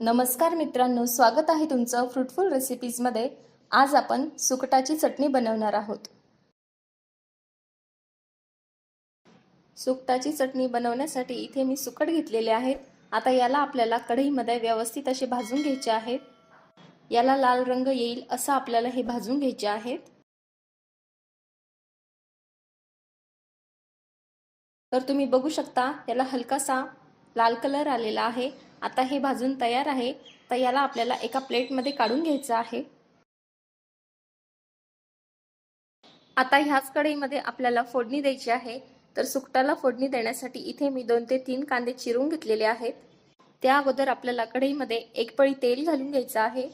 नमस्कार मित्रांनो स्वागत आहे तुमचं फ्रुटफुल रेसिपीजमध्ये आज आपण सुकटाची चटणी बनवणार आहोत. सुकटाची चटणी बनवण्यासाठी इथे मी सुकट घेतलेले आहेत आता याला आपल्याला कढईमध्ये व्यवस्थित असे भाजून घ्यायचे आहेत याला लाल रंग येईल असं आपल्याला हे भाजून घ्यायचे आहेत तर तुम्ही बघू शकता याला हलकासा लाल कलर आलेला आहे. आता हे भाजून तयार आहे. तर याला आपल्याला एका प्लेटमध्ये काढून घ्यायचं आहे. आता ह्याच कढईमध्ये आपल्याला फोडणी द्यायची आहे. तर सुकटाला फोडणी देण्यासाठी इथे मी दोन ते तीन कांदे चिरून घेतलेले आहेत. त्या अगोदर आपल्याला कढईमध्ये एक पळी तेल घालून घ्यायचं आहे.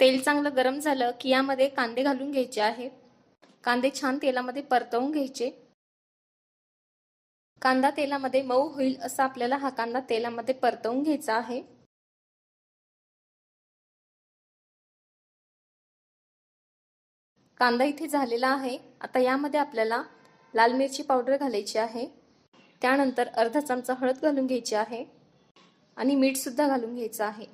तेल चांगलं गरम झालं की यामध्ये कांदे घालून घ्यायचे आहेत कांदे छान तेलामध्ये परतवून घ्यायचे. कांदा तेलामध्ये मऊ होईल असा आपल्याला हा कांदा तेलामध्ये परतवून घ्यायचा आहे. कांदा इथे झालेला आहे. आता यामध्ये आपल्याला लाल मिरची पावडर घालायची आहे. त्यानंतर अर्धा चमचा हळद घालून घ्यायची आहे. आणि मीठसुद्धा घालून घ्यायचं आहे.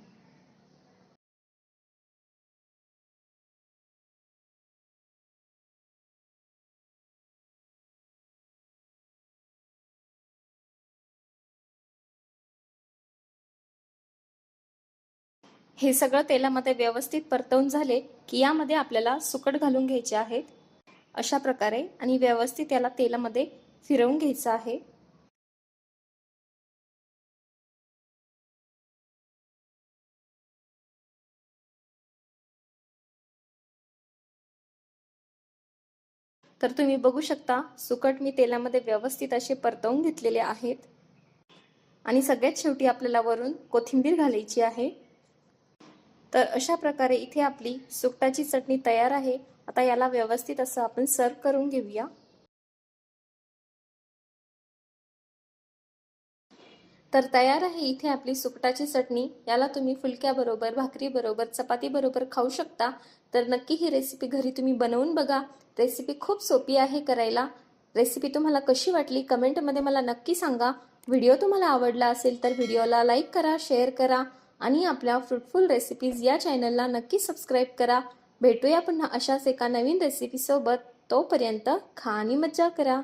हे सगळं तेलामध्ये व्यवस्थित परतवून झाले की यामध्ये आपल्याला सुकट घालून घ्यायचे आहेत. अशा प्रकारे आणि व्यवस्थित याला तेलामध्ये फिरवून घ्यायचं आहे. तर तुम्ही बघू शकता सुकट मी तेलामध्ये व्यवस्थित असे परतवून घेतलेले आहेत. आणि सगळ्यात शेवटी आपल्याला वरून कोथिंबीर घालायची आहे. तर अशा प्रकारे इथे आपली सुकटाची चटणी तयार आहे. आता याला व्यवस्थित असं आपण सर्व करून घेऊया. तर तयार आहे इथे आपली सुकटाची चटणी. याला तुम्ही फुलक्याबरोबर भाकरीबरोबर चपातीबरोबर खाऊ शकता. तर नक्की ही रेसिपी घरी तुम्ही बनवून बघा. रेसिपी खूप सोपी आहे करायला. रेसिपी तुम्हाला कशी वाटली कमेंटमध्ये मला नक्की सांगा. व्हिडिओ तुम्हाला आवडला असेल तर व्हिडिओला लाईक करा शेअर करा. आणि आपल्या फ्रुटफुल रेसिपीज या चॅनलला नक्की सबस्क्राईब करा. भेटूया पुन्हा अशाच एका नवीन रेसिपीसोबत तोपर्यंत खा आणि मज्जा करा.